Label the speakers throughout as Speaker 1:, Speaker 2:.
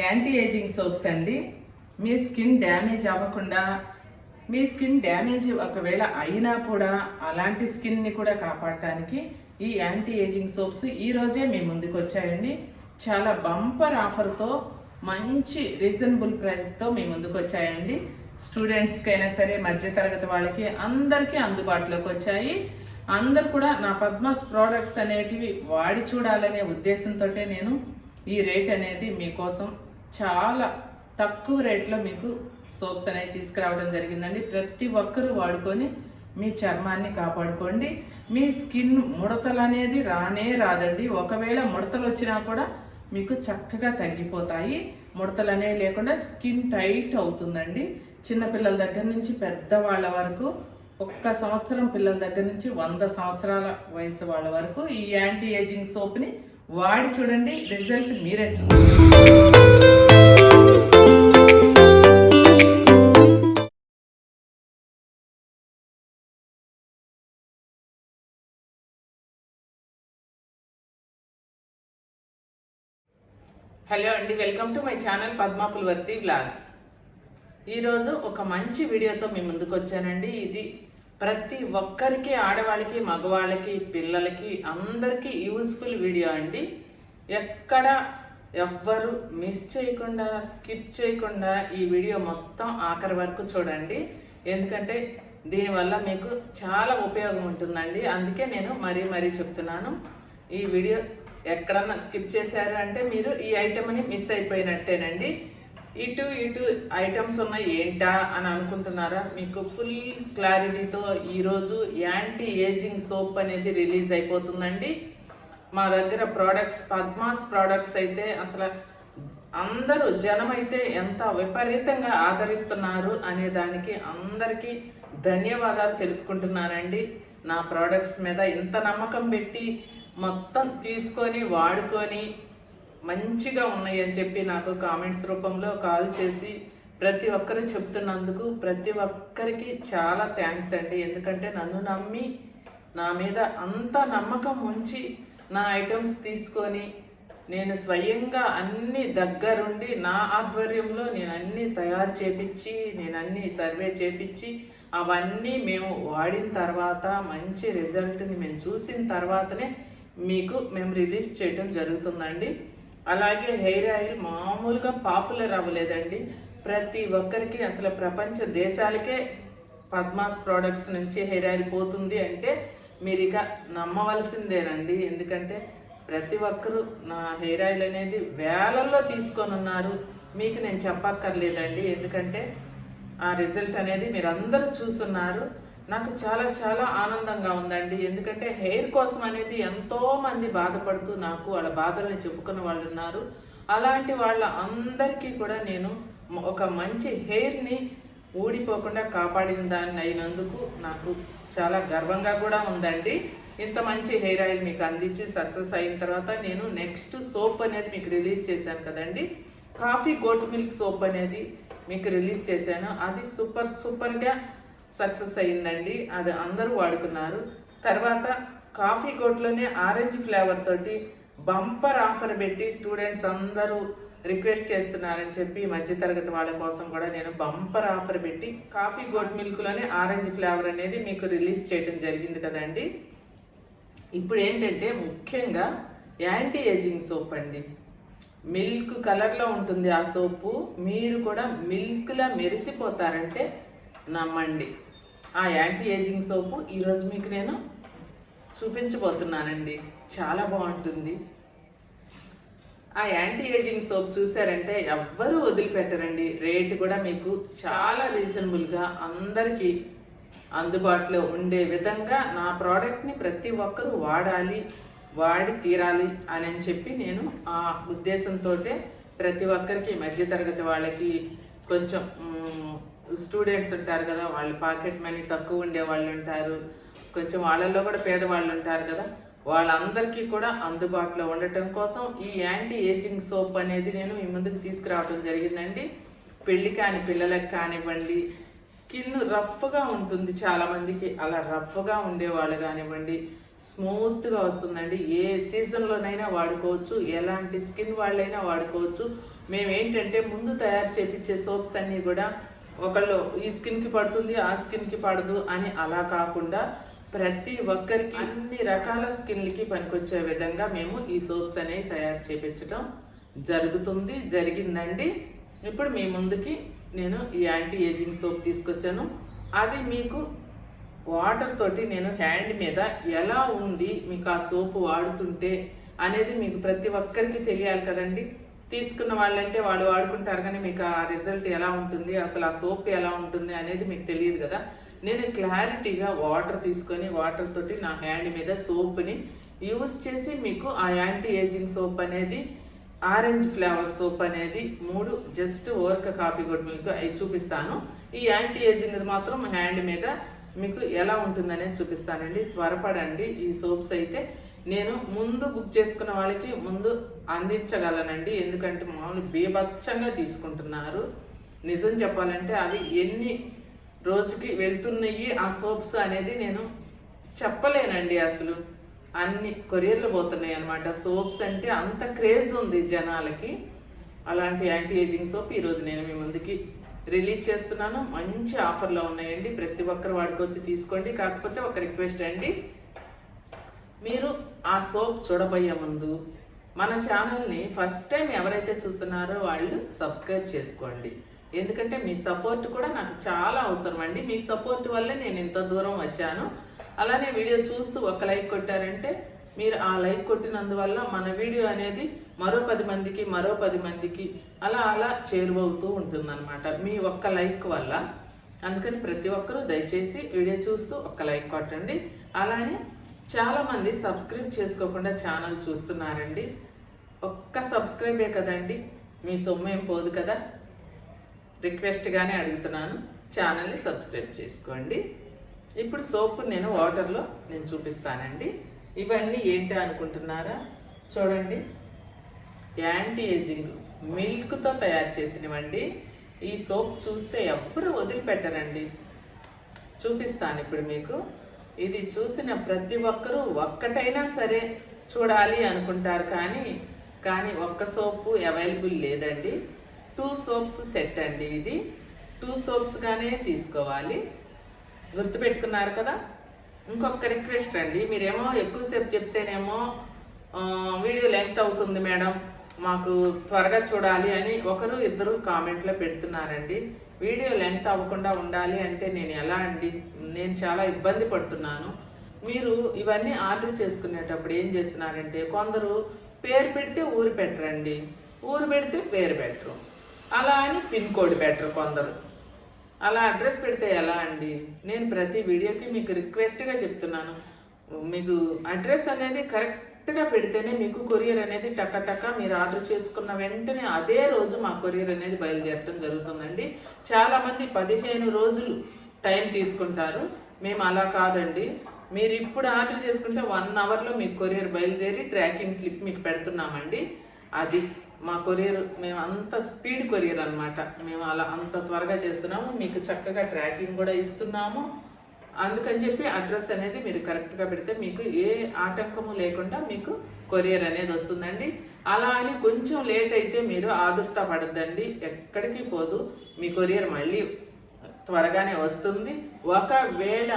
Speaker 1: Anti ageing soaps అండి మీ skin damage అవ్వకుండా మీ skin damage ఒకవేళ అయినా కూడా అలాంటి స్కిన్ని కూడా కాపాడటానికి ఈ యాంటీ ఏజింగ్ సోప్స్ ఈరోజే మీ ముందుకు వచ్చాయండి. చాలా బంపర్ ఆఫర్తో మంచి రీజనబుల్ ప్రైస్తో మీ ముందుకు వచ్చాయండి. స్టూడెంట్స్కి అయినా సరే మధ్యతరగతి వాళ్ళకి అందరికీ అందుబాటులోకి వచ్చాయి. అందరు కూడా నా పద్మాస్ ప్రోడక్ట్స్ అనేటివి వాడి చూడాలనే ఉద్దేశంతో నేను ఈ రేట్ అనేది మీకోసం చాలా తక్కువ రేట్లో మీకు సోప్స్ అనేవి తీసుకురావడం జరిగిందండి. ప్రతి ఒక్కరూ వాడుకొని మీ చర్మాన్ని కాపాడుకోండి. మీ స్కిన్ ముడతలు అనేది రానే రాదండి. ఒకవేళ ముడతలు వచ్చినా కూడా మీకు చక్కగా తగ్గిపోతాయి. ముడతలు అనేవి లేకుండా స్కిన్ టైట్ అవుతుందండి. చిన్నపిల్లల దగ్గర నుంచి పెద్దవాళ్ళ వరకు ఒక్క సంవత్సరం పిల్లల దగ్గర నుంచి వంద సంవత్సరాల వయసు వాళ్ళ వరకు ఈ యాంటీ ఏజింగ్ సోప్ని వాడి చూడండి. రిజల్ట్ మీరే చూస్తారు. హలో అండి welcome to my channel Padma Pulavarthi blogs ఈరోజు ఒక మంచి వీడియోతో మీ ముందుకు వచ్చానండి. ఇది ప్రతి ఒక్కరికి ఆడవాళ్ళకి మగవాళ్ళకి పిల్లలకి అందరికీ యూస్ఫుల్ వీడియో అండి. ఎక్కడ ఎవ్వరు మిస్ చేయకుండా స్కిప్ చేయకుండా ఈ వీడియో మొత్తం ఆఖరి వరకు చూడండి. ఎందుకంటే దీనివల్ల మీకు చాలా ఉపయోగం ఉంటుందండి. అందుకే నేను మరీ మరీ చెప్తున్నాను. ఈ వీడియో ఎక్కడన్నా స్కిప్ చేశారు అంటే మీరు ఈ ఐటమ్ని మిస్ అయిపోయినట్టేనండి. ఇటు ఇటు ఐటమ్స్ ఉన్నాయి ఏంటా అని అనుకుంటున్నారా? మీకు ఫుల్ క్లారిటీతో ఈరోజు యాంటీ ఏజింగ్ సోప్ అనేది రిలీజ్ అయిపోతుందండి. మా దగ్గర ప్రోడక్ట్స్ పద్మాస్ ప్రోడక్ట్స్ అయితే అసలు అందరూ జనం అయితే ఎంత విపరీతంగా ఆదరిస్తున్నారు అనే దానికి అందరికీ ధన్యవాదాలు తెలుపుకుంటున్నానండి. నా ప్రోడక్ట్స్ మీద ఇంత నమ్మకం పెట్టి మొత్తం తీసుకొని వాడుకొని మంచిగా ఉన్నాయి అని చెప్పి నాకు కామెంట్స్ రూపంలో కాల్ చేసి ప్రతి ఒక్కరు చెప్తున్నందుకు ప్రతి ఒక్కరికి చాలా థ్యాంక్స్ అండి. ఎందుకంటే నన్ను నమ్మి నా మీద అంత నమ్మకం ఉంచి నా ఐటమ్స్ తీసుకొని నేను స్వయంగా అన్ని దగ్గరుండి నా ఆధ్వర్యంలో నేను అన్ని తయారు చేపించి నేను అన్నీ సర్వే చేపించి అవన్నీ మేము వాడిన తర్వాత మంచి రిజల్ట్ని మేము చూసిన తర్వాతనే మీకు మేము రిలీజ్ చేయటం జరుగుతుందండి. అలాగే హెయిర్ ఆయిల్ మామూలుగా పాపులర్ అవ్వలేదండి. ప్రతి ఒక్కరికి అసలు ప్రపంచ దేశాలకే పద్మాస్ ప్రోడక్ట్స్ నుంచి హెయిర్ ఆయిల్ పోతుంది అంటే మీరు ఇక నమ్మవలసిందేనండి. ఎందుకంటే ప్రతి ఒక్కరూ నా హెయిర్ ఆయిల్ అనేది వేలల్లో తీసుకొని ఉన్నారు మీకు నేను చెప్పక్కర్లేదండి. ఎందుకంటే ఆ రిజల్ట్ అనేది మీరు అందరూ చూస్తున్నారు నాకు చాలా చాలా ఆనందంగా ఉందండి. ఎందుకంటే హెయిర్ కోసం అనేది ఎంతో మంది బాధపడుతూ నాకు వాళ్ళ బాధల్ని చెప్పుకున్న వాళ్ళు ఉన్నారు. అలాంటి వాళ్ళ అందరికీ కూడా నేను ఒక మంచి హెయిర్ని ఊడిపోకుండా కాపాడిన దాన్ని అయినందుకు నాకు చాలా గర్వంగా కూడా ఉందండి. ఇంత మంచి హెయిర్ ఆయిల్ మీకు అందించి సక్సెస్ అయిన తర్వాత నేను నెక్స్ట్ సోప్ అనేది మీకు రిలీజ్ చేశాను కదండి. కాఫీ గోట్ మిల్క్ సోప్ అనేది మీకు రిలీజ్ చేశాను. అది సూపర్ సూపర్గా సక్సెస్ అయిందండి అది అందరూ వాడుకున్నారు. తర్వాత కాఫీ కోట్లోనే ఆరెంజ్ ఫ్లేవర్ తోటి బంపర్ ఆఫర్ పెట్టి స్టూడెంట్స్ అందరూ రిక్వెస్ట్ చేస్తున్నారని చెప్పి మధ్యతరగతి వాళ్ళ కోసం కూడా నేను బంపర్ ఆఫర్ పెట్టి కాఫీ గోట్ మిల్క్లోనే ఆరెంజ్ ఫ్లేవర్ అనేది మీకు రిలీజ్ చేయడం జరిగింది కదండి. ఇప్పుడు ఏంటంటే ముఖ్యంగా యాంటీ ఏజింగ్ సోప్ అండి. మిల్క్ కలర్లో ఉంటుంది ఆ సోపు. మీరు కూడా మిల్క్లా మెరిసిపోతారంటే నమ్మండి. ఆ యాంటీ ఏజింగ్ సోపు ఈరోజు మీకు నేను చూపించబోతున్నానండి. చాలా బాగుంటుంది. ఆ యాంటీ ఏజింగ్ సోప్ చూసారంటే ఎవ్వరూ వదిలిపెట్టరండి. రేటు కూడా మీకు చాలా రీజనబుల్గా అందరికీ అందుబాటులో ఉండే విధంగా నా ప్రోడక్ట్ని ప్రతి ఒక్కరూ వాడాలి వాడి తీరాలి అని చెప్పి నేను ఆ ఉద్దేశంతో ప్రతి ఒక్కరికి మధ్యతరగతి వాళ్ళకి కొంచెం స్టూడెంట్స్ ఉంటారు కదా వాళ్ళు పాకెట్ మనీ తక్కువ ఉండే వాళ్ళు ఉంటారు. కొంచెం వాళ్ళల్లో కూడా పేదవాళ్ళు ఉంటారు కదా వాళ్ళందరికీ కూడా అందుబాటులో ఉండటం కోసం ఈ యాంటీ ఏజింగ్ సోప్ అనేది నేను మీ ముందుకు తీసుకురావడం జరిగిందండి. పెళ్ళి కాని పిల్లలకు కానివ్వండి స్కిన్ రఫ్గా ఉంటుంది చాలామందికి. అలా రఫ్గా ఉండేవాళ్ళు కానివ్వండి స్మూత్గా వస్తుందండి. ఏ సీజన్లోనైనా వాడుకోవచ్చు ఎలాంటి స్కిన్ వాళ్ళైనా వాడుకోవచ్చు. మేము ఏంటంటే ముందు తయారు చేపించే సోప్స్ అన్నీ కూడా ఒకళ్ళు ఈ స్కిన్కి పడుతుంది ఆ స్కిన్కి పడదు అని అలా కాకుండా ప్రతి ఒక్కరికి అన్ని రకాల స్కిన్లకి పనికొచ్చే విధంగా మేము ఈ సోప్స్ అనేవి తయారు చేపించడం జరుగుతుంది జరిగిందండి. ఇప్పుడు మీ ముందుకి నేను ఈ యాంటీ ఏజింగ్ సోప్ తీసుకొచ్చాను. అది మీకు వాటర్ తోటి నేను హ్యాండ్ మీద ఎలా ఉంది మీకు ఆ సోపు వాడుతుంటే అనేది మీకు ప్రతి ఒక్కరికి తెలియాలి కదండి. తీసుకున్న వాళ్ళంటే వాళ్ళు వాడుకుంటారు కానీ మీకు ఆ రిజల్ట్ ఎలా ఉంటుంది అసలు ఆ సోప్ ఎలా ఉంటుంది అనేది మీకు తెలియదు కదా. నేను క్లారిటీగా వాటర్ తీసుకొని వాటర్ తోటి నా హ్యాండ్ మీద సోప్ని యూస్ చేసి మీకు ఆ యాంటీ ఏజింగ్ సోప్ అనేది ఆరెంజ్ ఫ్లేవర్ సోప్ అనేది మూడు జస్ట్ ఓర్క కాఫీ గుడ్ మిల్క్ అవి చూపిస్తాను. ఈ యాంటీ ఏజింగ్ మాత్రం హ్యాండ్ మీద మీకు ఎలా ఉంటుందనేది చూపిస్తానండి. త్వరపడండి ఈ సోప్స్ అయితే. నేను ముందు బుక్ చేసుకున్న వాళ్ళకి ముందు అందించగలనండి. ఎందుకంటే మామూలు బీభత్సంగా తీసుకుంటున్నారు. నిజం చెప్పాలంటే అవి ఎన్ని రోజుకి వెళ్తున్నాయి ఆ సోప్స్ అనేది నేను చెప్పలేనండి అసలు. అన్ని కొరియర్లు పోతున్నాయి అనమాట సోప్స్ అంటే అంత క్రేజ్ ఉంది జనాలకి. అలాంటి యాంటీ ఏజింగ్ సోప్ ఈరోజు నేను మీ ముందుకి రిలీజ్ చేస్తున్నాను. మంచి ఆఫర్లో ఉన్నాయండి. ప్రతి ఒక్కరు వాడుకొచ్చి తీసుకోండి. కాకపోతే ఒక రిక్వెస్ట్ అండి. మీరు ఆ సోప్ చూడబోయే ముందు మన ఛానల్ని ఫస్ట్ టైం ఎవరైతే చూస్తున్నారో వాళ్ళు సబ్స్క్రైబ్ చేసుకోండి. ఎందుకంటే మీ సపోర్ట్ కూడా నాకు చాలా అవసరం అండి. మీ సపోర్ట్ వల్లే నేను ఇంత దూరం వచ్చాను. అలానే వీడియో చూస్తూ ఒక లైక్ కొట్టారంటే మీరు ఆ లైక్ కొట్టినందువల్ల మన వీడియో అనేది మరో పది మందికి మరో పది మందికి అలా అలా చేరువవుతూ ఉంటుందన్నమాట. మీ ఒక్క లైక్ వల్ల. అందుకని ప్రతి ఒక్కరూ దయచేసి వీడియో చూస్తూ ఒక్క లైక్ కొట్టండి. అలానే చాలామంది సబ్స్క్రైబ్ చేసుకోకుండా ఛానల్ చూస్తున్నారండి. ఒక్క సబ్స్క్రైబే కదండి. మీ సొమ్ము ఏం పోదు కదా. రిక్వెస్ట్గానే అడుగుతున్నాను. ఛానల్ని సబ్స్క్రైబ్ చేసుకోండి. ఇప్పుడు సోప్ నేను వాటర్లో నేను చూపిస్తానండి. ఇవన్నీ ఏంటి అనుకుంటున్నారా? చూడండి. యాంటీ ఏజింగ్ మిల్క్తో తయారు చేసినవండి. ఈ సోప్ చూస్తే ఎవ్వరు వదిలిపెట్టరండి. చూపిస్తాను ఇప్పుడు మీకు. ఇది చూసిన ప్రతి ఒక్కరూ ఒక్కటైనా సరే చూడాలి అనుకుంటారు కానీ కానీ ఒక్క సోపు అవైలబుల్ లేదండి. టూ సోప్స్ సెట్ అండి ఇది. టూ సోప్స్గానే తీసుకోవాలి. గుర్తుపెట్టుకున్నారు కదా? ఇంకొక రిక్వెస్ట్ అండి. మీరేమో ఎక్కువసేపు చెప్తేనేమో వీడియో లెంగ్త్ అవుతుంది మేడం మాకు త్వరగా చూడాలి అని ఒకరు ఇద్దరు కామెంట్లో పెడుతున్నారండి. వీడియో లెంత్ అవ్వకుండా ఉండాలి అంటే నేను ఎలా అండి? నేను చాలా ఇబ్బంది పడుతున్నాను. మీరు ఇవన్నీ ఆర్డర్ చేసుకునేటప్పుడు ఏం చేస్తున్నారంటే కొందరు పేరు పెడితే ఊరు పెట్టరండి ఊరు పెడితే పేరు పెట్టరు. అలా అని పిన్ కోడ్ పెట్టరు కొందరు. అలా అడ్రస్ పెడితే ఎలా అండి? నేను ప్రతి వీడియోకి మీకు రిక్వెస్ట్గా చెప్తున్నాను. మీకు అడ్రస్ అనేది కరెక్ట్ కరెక్ట్గా పెడితేనే మీకు కొరియర్ అనేది టక మీరు ఆర్డర్ చేసుకున్న వెంటనే అదే రోజు మా కొరియర్ అనేది బయలుదేరటం జరుగుతుందండి. చాలామంది పదిహేను రోజులు టైం తీసుకుంటారు. మేము అలా కాదండి. మీరు ఇప్పుడు ఆర్డర్ చేసుకుంటే వన్ అవర్లో మీకు కొరియర్ బయలుదేరి ట్రాకింగ్ స్లిప్ మీకు పెడుతున్నామండి. అది మా కొరియర్ మేము అంత స్పీడ్ కొరియర్ అనమాట మేము అలా అంత త్వరగా చేస్తున్నాము. మీకు చక్కగా ట్రాకింగ్ కూడా ఇస్తున్నాము. అందుకని చెప్పి అడ్రస్ అనేది మీరు కరెక్ట్గా పెడితే మీకు ఏ ఆటంకము లేకుండా మీకు కొరియర్ అనేది వస్తుందండి. అలా అని కొంచెం లేట్ అయితే మీరు ఆదుర్త పడద్దండి. ఎక్కడికి పోదు. మీ కొరియర్ మళ్ళీ త్వరగానే వస్తుంది. ఒకవేళ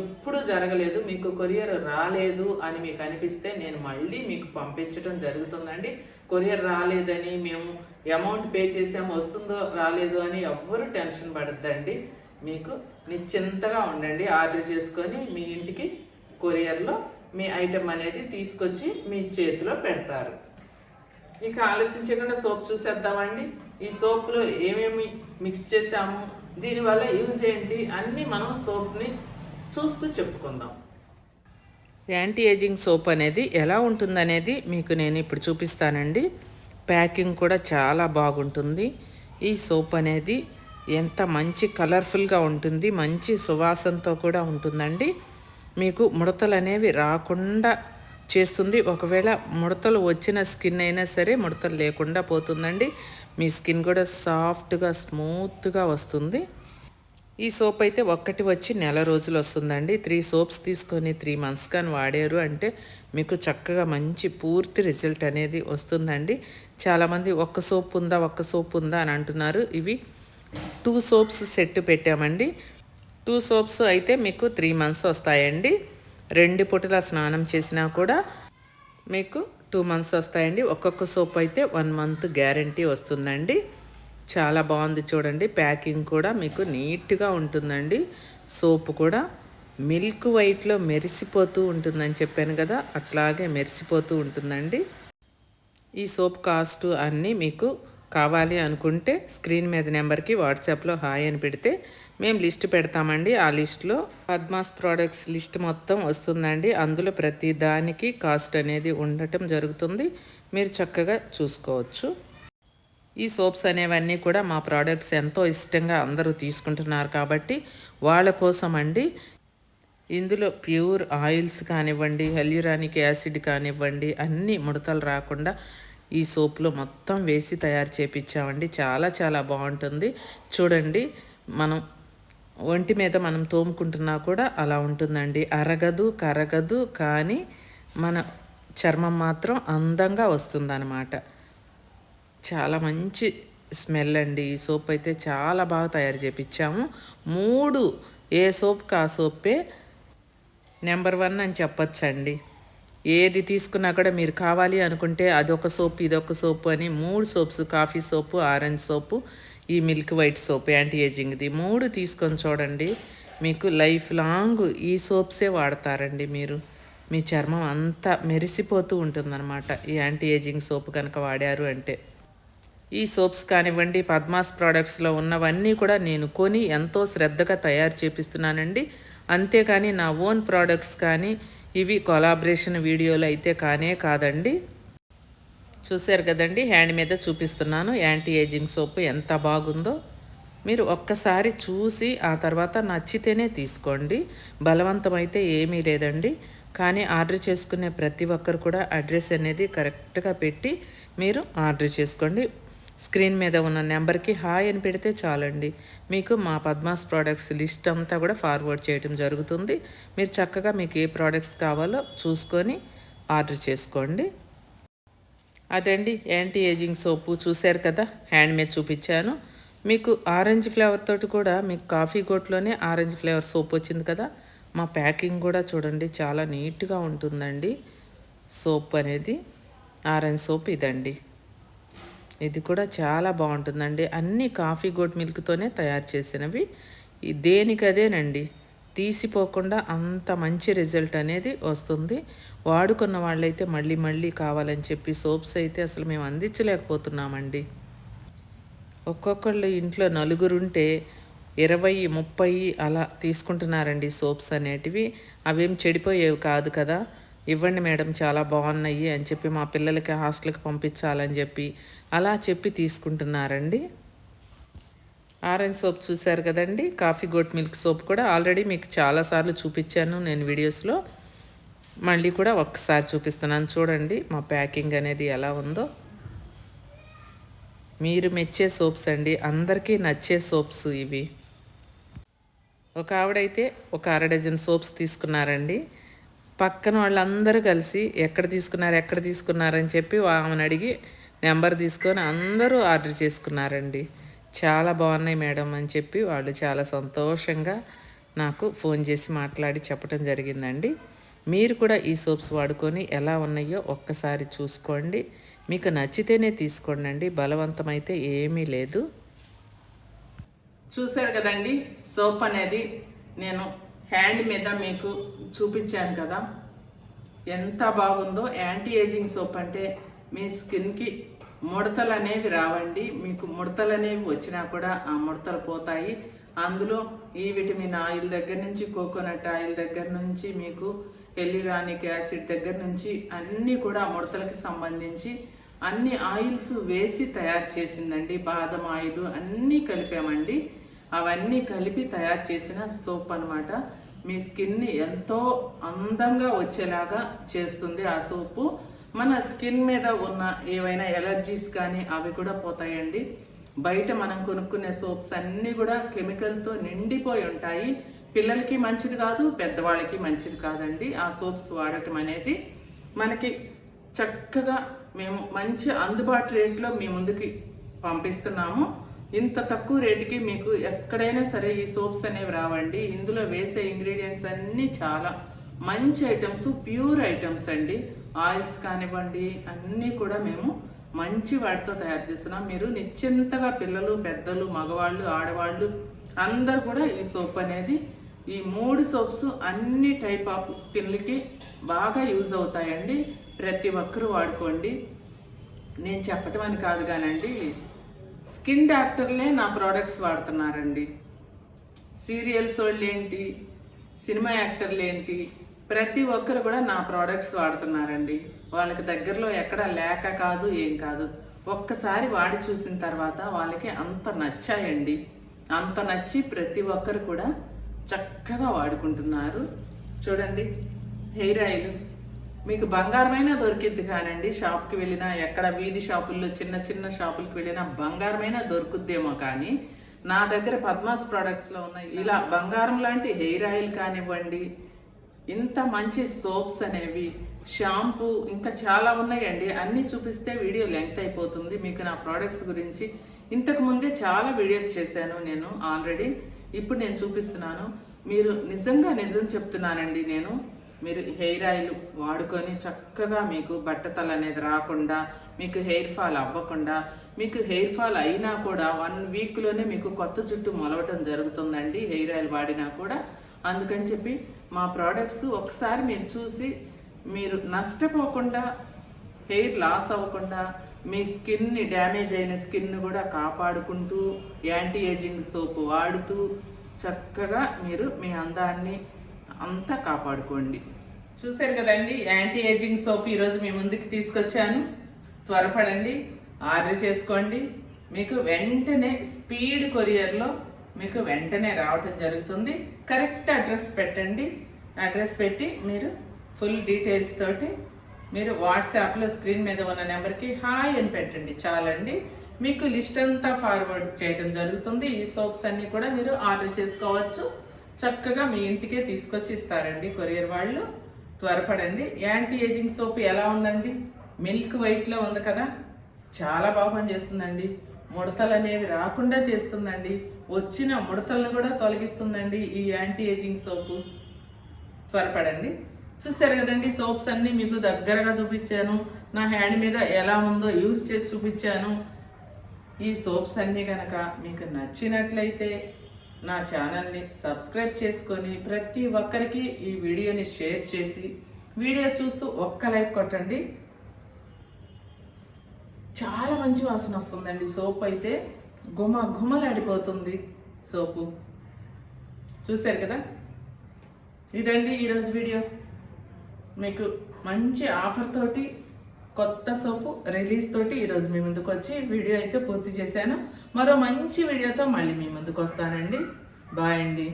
Speaker 1: ఎప్పుడు జరగలేదు మీకు కొరియర్ రాలేదు అని మీకు అనిపిస్తే నేను మళ్ళీ మీకు పంపించడం జరుగుతుందండి. కొరియర్ రాలేదని మేము అమౌంట్ పే చేసాము వస్తుందో రాలేదో అని ఎవ్వరు టెన్షన్ పడద్దండి. మీకు నిశ్చింతగా ఉండండి. ఆర్డర్ చేసుకొని మీ ఇంటికి కొరియర్లో మీ ఐటెం అనేది తీసుకొచ్చి మీ చేతిలో పెడతారు. ఇక ఆలోచించకుండా సోప్ చూసేద్దామండి. ఈ సోప్లో ఏమేమి మిక్స్ చేసాము దీనివల్ల యూజ్ ఏంటి అన్నీ మనం సోప్ని చూస్తూ చెప్పుకుందాం. యాంటీ ఏజింగ్ సోప్ అనేది ఎలా ఉంటుందనేది మీకు నేను ఇప్పుడు చూపిస్తానండి. ప్యాకింగ్ కూడా చాలా బాగుంటుంది. ఈ సోప్ అనేది ఎంత మంచి కలర్ఫుల్గా ఉంటుంది మంచి సువాసనతో కూడా ఉంటుందండి. మీకు ముడతలు అనేవి రాకుండా చేస్తుంది. ఒకవేళ ముడతలు వచ్చిన స్కిన్ అయినా సరే ముడతలు లేకుండా పోతుందండి. మీ స్కిన్ కూడా సాఫ్ట్గా స్మూత్గా వస్తుంది. ఈ సోప్ అయితే ఒక్కటి వచ్చి నెల రోజులు వస్తుందండి. త్రీ సోప్స్ తీసుకొని త్రీ మంత్స్ కానీ వాడారు అంటే మీకు చక్కగా మంచి పూర్తి రిజల్ట్ అనేది వస్తుందండి. చాలామంది ఒక్క సోప్ ఉందా ఒక్క సోప్ ఉందా అని అంటున్నారు. ఇవి టూ సోప్స్ సెట్ పెట్టామండి. టూ సోప్స్ అయితే మీకు త్రీ మంత్స్ వస్తాయండి. రెండు పూటల స్నానం చేసినా కూడా మీకు టూ మంత్స్ వస్తాయండి. ఒక్కొక్క సోప్ అయితే వన్ మంత్ గ్యారంటీ వస్తుందండి. చాలా బాగుంది చూడండి. ప్యాకింగ్ కూడా మీకు నీట్గా ఉంటుందండి. సోప్ కూడా మిల్క్ వైట్లో మెరిసిపోతూ ఉంటుందని చెప్పాను కదా అట్లాగే మెరిసిపోతూ ఉంటుందండి. ఈ సోప్ కాస్ట్ అన్నీ మీకు కావాలి అనుకుంటే స్క్రీన్ మీద నెంబర్కి వాట్సాప్లో హాయ్ అని పెడితే మేము లిస్ట్ పెడతామండి. ఆ లిస్ట్లో పద్మాస్ ప్రోడక్ట్స్ లిస్ట్ మొత్తం వస్తుందండి. అందులో ప్రతి దానికి కాస్ట్ అనేది ఉండటం జరుగుతుంది. మీరు చక్కగా చూసుకోవచ్చు. ఈ సోప్స్ అనేవన్నీ కూడా మా ప్రోడక్ట్స్ ఎంతో ఇష్టంగా అందరూ తీసుకుంటున్నారు కాబట్టి వాళ్ళ కోసం అండి. ఇందులో ప్యూర్ ఆయిల్స్ కానివ్వండి హెల్యూరానిక్ యాసిడ్ కానివ్వండి అన్ని ముడతలు రాకుండా ఈ సోప్లో మొత్తం వేసి తయారు చేపించామండి. చాలా చాలా బాగుంటుంది. చూడండి మనం ఒంటి మీద మనం తోముకుంటున్నా కూడా అలా ఉంటుందండి. అరగదు కరగదు కానీ మన చర్మం మాత్రం అందంగా వస్తుందన్నమాట. చాలా మంచి స్మెల్ అండి. ఈ సోప్ అయితే చాలా బాగా తయారు చేపించాము. మూడు ఏ సోప్కి ఆ సోపే నెంబర్ వన్ అని చెప్పొచ్చండి. ఏది తీసుకున్నా కూడా మీరు కావాలి అనుకుంటే అదొక సోప్ ఇదొక సోపు అని మూడు soaps coffee soap orange soap ఈ మిల్క్ వైట్ సోప్ యాంటీ ఏజింగ్ది మూడు తీసుకొని చూడండి. మీకు లైఫ్ లాంగ్ ఈ సోప్సే వాడతారండి మీరు. మీ చర్మం అంతా మెరిసిపోతూ ఉంటుందన్నమాట. ఈ యాంటీ ఏజింగ్ సోప్ కనుక వాడారు అంటే. ఈ సోప్స్ కానివ్వండి పద్మాస్ ప్రోడక్ట్స్లో ఉన్నవన్నీ కూడా నేను కొని ఎంతో శ్రద్ధగా తయారు చేపిస్తున్నానండి. అంతేకాని నా ఓన్ ప్రోడక్ట్స్ కానీ ఇవి కొలాబరేషన్ వీడియోలు అయితే కానే కాదండి. చూశారు కదండి హ్యాండ్ మీద చూపిస్తున్నాను. యాంటీ ఏజింగ్ సోప్ ఎంత బాగుందో. మీరు ఒక్కసారి చూసి ఆ తర్వాత నచ్చితేనే తీసుకోండి. బలవంతమైతే ఏమీ లేదండి. కానీ ఆర్డర్ చేసుకునే ప్రతి ఒక్కరు కూడా అడ్రస్ అనేది కరెక్ట్గా పెట్టి మీరు ఆర్డర్ చేసుకోండి. స్క్రీన్ మీద ఉన్న నెంబర్కి హాయ్ అని పెడితే చాలండి. మీకు మా పద్మాస్ ప్రోడక్ట్స్ లిస్ట్ అంతా కూడా ఫార్వర్డ్ చేయడం జరుగుతుంది. మీరు చక్కగా మీకు ఏ ప్రోడక్ట్స్ కావాలో చూసుకొని ఆర్డర్ చేసుకోండి. అదండి యాంటీ ఏజింగ్ సోపు చూశారు కదా? హ్యాండ్ చూపించాను. మీకు ఆరెంజ్ ఫ్లేవర్ తోటి కూడా మీకు కాఫీ గోట్లోనే ఆరెంజ్ ఫ్లేవర్ సోప్ వచ్చింది కదా? మా ప్యాకింగ్ కూడా చూడండి చాలా నీట్గా ఉంటుందండి. సోప్ అనేది ఆరెంజ్ సోప్ ఇదండి. ఇది కూడా చాలా బాగుంటుందండి. అన్ని కాఫీ గోట్ మిల్క్తోనే తయారు చేసినవి. దేనికదేనండి తీసిపోకుండా అంత మంచి రిజల్ట్ అనేది వస్తుంది. వాడుకున్న వాళ్ళైతే మళ్ళీ మళ్ళీ కావాలని చెప్పి సోప్స్ అయితే అసలు మేము అందించలేకపోతున్నామండి. ఒక్కొక్కళ్ళు ఇంట్లో నలుగురుంటే ఇరవై ముప్పై అలా తీసుకుంటున్నారండి సోప్స్ అనేటివి. అవేం చెడిపోయేవి కాదు కదా. ఇవ్వండి మేడం చాలా బాగున్నాయి అని చెప్పి మా పిల్లలకి హాస్టల్కి పంపించాలని చెప్పి అలా చెప్పి తీసుకుంటున్నారండి. ఆరెంజ్ సోప్ చూశారు కదండి కాఫీ గోట్ మిల్క్ సోప్ కూడా ఆల్రెడీ మీకు చాలాసార్లు చూపించాను నేను వీడియోస్లో. మళ్ళీ కూడా ఒక్కసారి చూపిస్తున్నాను చూడండి మా ప్యాకింగ్ అనేది ఎలా ఉందో. మీరు మెచ్చే సోప్స్ అండి అందరికీ నచ్చే సోప్స్ ఇవి. ఒక ఆవిడైతే ఒక అర డజన్ సోప్స్ తీసుకున్నారండి. పక్కన వాళ్ళందరూ కలిసి ఎక్కడ తీసుకున్నారు ఎక్కడ తీసుకున్నారని చెప్పి ఆమెను అడిగి నెంబర్ తీసుకొని అందరూ ఆర్డర్ చేసుకున్నారండి. చాలా బాగున్నాయి మేడం అని చెప్పి వాళ్ళు చాలా సంతోషంగా నాకు ఫోన్ చేసి మాట్లాడి చెప్పడం జరిగిందండి. మీరు కూడా ఈ సోప్స్ వాడుకొని ఎలా ఉన్నాయో ఒక్కసారి చూసుకోండి. మీకు నచ్చితేనే తీసుకోండి బలవంతమైతే ఏమీ లేదు. చూశారు కదండి సోప్ అనేది నేను హ్యాండ్ మీద మీకు చూపించాను కదా. ఎంత బాగుందో యాంటీ ఏజింగ్ సోప్ అంటే మీ స్కిన్కి ముడతలు అనేవి రావండి. మీకు ముడతలు అనేవి వచ్చినా కూడా ఆ ముడతలు పోతాయి. అందులో ఈ విటమిన్ ఆయిల్ దగ్గర నుంచి కోకోనట్ ఆయిల్ దగ్గర నుంచి మీకు ఎల్లిరానిక్ యాసిడ్ దగ్గర నుంచి అన్నీ కూడా ముడతలకి సంబంధించి అన్ని ఆయిల్స్ వేసి తయారు చేసిందండి. బాదం ఆయిల్ అన్నీ కలిపామండి. అవన్నీ కలిపి తయారు చేసిన సోప్ అనమాట మీ స్కిన్ని ఎంతో అందంగా వచ్చేలాగా చేస్తుంది ఆ సోపు. మన స్కిన్ మీద ఉన్న ఏవైనా ఎలర్జీస్ కానీ అవి కూడా పోతాయండి. బయట మనం కొనుక్కునే సోప్స్ అన్నీ కూడా కెమికల్తో నిండిపోయి ఉంటాయి. పిల్లలకి మంచిది కాదు పెద్దవాళ్ళకి మంచిది కాదండి. ఆ సోప్స్ వాడటం అనేది మనకి చక్కగా మేము మంచి అందుబాటు రేట్లో మీ ముందుకి పంపిస్తున్నాము. ఇంత తక్కువ రేటుకి మీకు ఎక్కడైనా సరే ఈ సోప్స్ అనేవి రావండి. ఇందులో వేసే ఇంగ్రీడియంట్స్ అన్నీ చాలా మంచి ఐటమ్స్ ప్యూర్ ఐటమ్స్ అండి. ఆయిల్స్ కానివ్వండి అన్నీ కూడా మేము మంచి వాటితో తయారు చేస్తున్నాం. మీరు నిశ్చింతగా పిల్లలు పెద్దలు మగవాళ్ళు ఆడవాళ్ళు అందరు కూడా ఈ సోప్ అనేది ఈ మూడు సోప్స్ అన్ని టైప్ ఆఫ్ స్కిన్లకి బాగా యూజ్ అవుతాయండి. ప్రతి ఒక్కరూ వాడుకోండి. నేను చెప్పటం అని కాదు కానండి స్కిన్ డాక్టర్లే నా ప్రోడక్ట్స్ వాడుతున్నారండి. సీరియల్స్ వాళ్ళు ఏంటి సినిమా యాక్టర్లు ఏంటి ప్రతి ఒక్కరు కూడా నా ప్రోడక్ట్స్ వాడుతున్నారండి. వాళ్ళకి దగ్గరలో ఎక్కడ లేక కాదు ఏం కాదు. ఒక్కసారి వాడి చూసిన తర్వాత వాళ్ళకి అంత నచ్చాయండి. అంత నచ్చి ప్రతి ఒక్కరు కూడా చక్కగా వాడుకుంటున్నారు. చూడండి హెయిర్ ఆయిల్. మీకు బంగారమైనా దొరికిద్ది కానండి. షాప్కి వెళ్ళినా ఎక్కడ వీధి షాపుల్లో చిన్న చిన్న షాపులకు వెళ్ళినా బంగారమైనా దొరుకుద్దేమో కానీ నా దగ్గర పద్మాస్ ప్రోడక్ట్స్లో ఉన్నాయి ఇలా బంగారం లాంటి హెయిర్ ఆయిల్ కానివ్వండి ఇంత మంచి సోప్స్ అనేవి షాంపూ ఇంకా చాలా ఉన్నాయండి. అన్నీ చూపిస్తే వీడియో లెంగ్త్ అయిపోతుంది. మీకు నా ప్రోడక్ట్స్ గురించి ఇంతకు ముందే చాలా వీడియోస్ చేశాను నేను ఆల్రెడీ. ఇప్పుడు నేను చూపిస్తున్నాను. మీరు నిజంగా నిజం చెప్తున్నానండి నేను. మీరు హెయిర్ ఆయిల్ వాడుకొని చక్కగా మీకు బట్టతల అనేది రాకుండా మీకు హెయిర్ ఫాల్ అవ్వకుండా మీకు హెయిర్ ఫాల్ అయినా కూడా వన్ వీక్లోనే మీకు కొత్త జుట్టు మొలవటం జరుగుతుందండి హెయిర్ ఆయిల్ వాడినా కూడా. అందుకని చెప్పి మా ప్రోడక్ట్స్ ఒకసారి మీరు చూసి మీరు నష్టపోకుండా హెయిర్ లాస్ అవ్వకుండా మీ స్కిన్ని డ్యామేజ్ అయిన స్కిన్ కూడా కాపాడుకుంటూ యాంటీ ఏజింగ్ సోప్ వాడుతూ చక్కగా మీరు మీ అందాన్ని అంతా కాపాడుకోండి. చూశారు కదండి యాంటీ ఏజింగ్ సోప్ ఈరోజు మీ ముందుకు తీసుకొచ్చాను. త్వరపడండి ఆర్డర్ చేసుకోండి. మీకు వెంటనే స్పీడ్ కొరియర్లో మీకు వెంటనే రావటం జరుగుతుంది. కరెక్ట్ అడ్రస్ పెట్టండి. అడ్రస్ పెట్టి మీరు ఫుల్ డీటెయిల్స్ తోటి మీరు వాట్సాప్లో స్క్రీన్ మీద ఉన్న నెంబర్కి హాయ్ అని పెట్టండి చాలండి. మీకు లిస్ట్ అంతా ఫార్వర్డ్ చేయడం జరుగుతుంది. ఈ సోప్స్ అన్నీ కూడా మీరు ఆర్డర్ చేసుకోవచ్చు. చక్కగా మీ ఇంటికే తీసుకొచ్చి ఇస్తారండి కొరియర్ వాళ్ళు. త్వరపడండి. యాంటీ ఏజింగ్ సోప్ ఎలా ఉందండి? మిల్క్ వైట్లో ఉంది కదా? చాలా బాగా పనిచేస్తుందండి. ముడతలు అనేవి రాకుండా చేస్తుందండి. వచ్చిన ముడతలను కూడా తొలగిస్తుందండి ఈ యాంటీ ఏజింగ్ సోపు. త్వరపడండి. చూసారు కదండి సోప్స్ అన్నీ మీకు దగ్గరగా చూపించాను. నా హ్యాండ్ మీద ఎలా ఉందో యూస్ చేసి చూపించాను. ఈ సోప్స్ అన్నీ కనుక మీకు నచ్చినట్లయితే నా ఛానల్ని సబ్స్క్రైబ్ చేసుకొని ప్రతి ఒక్కరికి ఈ వీడియోని షేర్ చేసి వీడియో చూస్తూ ఒక్క లైక్ కొట్టండి. చాలా మంచి వాసన వస్తుందండి. సోప్ అయితే గుమ గుమలాడిపోతుంది సోపు. చూశారు కదా? ఇదండి ఈరోజు వీడియో. మీకు మంచి ఆఫర్ తోటి కొత్త సోపు రిలీజ్ తోటి ఈరోజు మీ ముందుకు వచ్చి వీడియో అయితే పూర్తి చేశాను. మరో మంచి వీడియోతో మళ్ళీ మీ ముందుకు వస్తానండి. బాయ్ అండి.